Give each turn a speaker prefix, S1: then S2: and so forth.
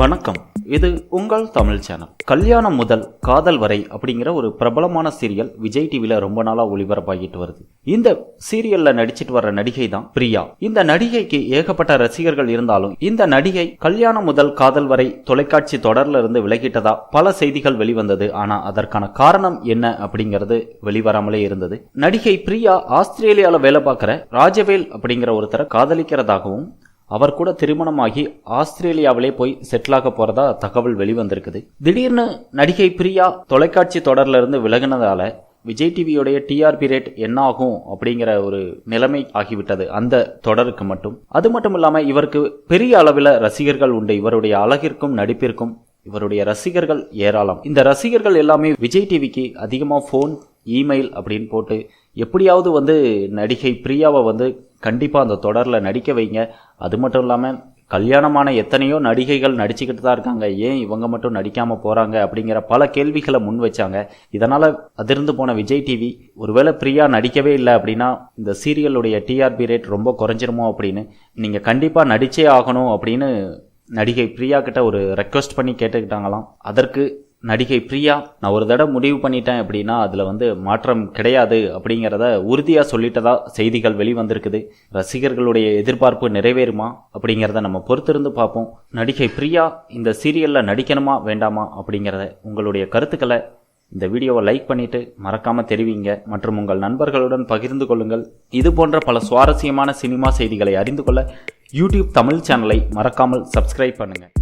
S1: வணக்கம். இது உங்கள் தமிழ் சேனல். கல்யாணம் முதல் காதல் வரை அப்படிங்கிற ஒரு பிரபலமான சீரியல் விஜய் டிவியில் ரொம்ப நாளா ஒளிபரப்பாகிட்டு வருது. இந்த சீரியல்ல நடிச்சிட்டு வர நடிகை தான் பிரியா. இந்த நடிகைக்கு ஏகப்பட்ட ரசிகர்கள் இருந்தாலும் இந்த நடிகை கல்யாணம் முதல் காதல் வரை தொலைக்காட்சி தொடர்ல இருந்து விலகிட்டதா பல செய்திகள் வெளிவந்தது. ஆனா அதற்கான காரணம் என்ன அப்படிங்கிறது வெளிவராமலே இருந்தது. நடிகை பிரியா ஆஸ்திரேலியால வேலை பார்க்கிற ராஜவேல் அப்படிங்கிற ஒருத்தரை காதலிக்கிறதாகவும் அவர் கூட திருமணமாகி ஆஸ்திரேலியாவிலே போய் செட்டிலாக போறதா தகவல் வெளிவந்திருக்குது. திடீர்னு நடிகை பிரியா தொலைக்காட்சி தொடர்ல இருந்து விலகினதால விஜய் டிவியோடைய டிஆர்பி ரேட் என்ன ஆகும் அப்படிங்கிற ஒரு நிலைமை ஆகிவிட்டது அந்த தொடருக்கு மட்டும். அது மட்டும் இல்லாம இவருக்கு பெரிய அளவில் ரசிகர்கள் உண்டு. இவருடைய அழகிற்கும் நடிப்பிற்கும் இவருடைய ரசிகர்கள் ஏராளம். இந்த ரசிகர்கள் எல்லாமே விஜய் டிவிக்கு அதிகமாக ஃபோன் இமெயில் அப்படின்னு போட்டு எப்படியாவது வந்து நடிகை பிரியாவை வந்து கண்டிப்பாக அந்த தொடரில் நடிக்க வைங்க. அது மட்டும் இல்லாமல் கல்யாணமான எத்தனையோ நடிகைகள் நடிச்சுக்கிட்டு தான் இருக்காங்க. ஏன் இவங்க மட்டும் நடிக்காமல் போகிறாங்க அப்படிங்கிற பல கேள்விகளை முன் வச்சாங்க. இதனால் அதிர்ந்து போன விஜய் டிவி ஒருவேளை பிரியா நடிக்கவே இல்லை அப்படின்னா இந்த சீரியலுடைய டிஆர்பி ரேட் ரொம்ப குறைஞ்சிருமோ அப்படின்னு. நீங்கள் கண்டிப்பாக நடிச்சே ஆகணும் அப்படின்னு நடிகை பிரியா கிட்ட ஒரு ரெக்வஸ்ட் பண்ணி கேட்டுக்கிட்டாங்களாம். அதற்கு நடிகை பிரியா நான் ஒரு தடவை முடிவு பண்ணிட்டேன் அப்படின்னா அதில் வந்து மாற்றம் கிடையாது அப்படிங்கிறத உறுதியாக சொல்லிட்டதா செய்திகள் வெளிவந்திருக்குது. ரசிகர்களுடைய எதிர்பார்ப்பு நிறைவேறுமா அப்படிங்கிறத நம்ம பொறுத்திருந்து பார்ப்போம். நடிகை பிரியா இந்த சீரியலில் நடிக்கணுமா வேண்டாமா அப்படிங்கிறத உங்களுடைய கருத்துக்களை இந்த வீடியோவை லைக் பண்ணிவிட்டு மறக்காமல் தெரிவிங்க. மற்றும் உங்கள் நண்பர்களுடன் பகிர்ந்து கொள்ளுங்கள். இது போன்ற பல சுவாரஸ்யமான சினிமா செய்திகளை அறிந்து கொள்ள யூடியூப் தமிழ் சேனலை மறக்காமல் சப்ஸ்கிரைப் பண்ணுங்கள்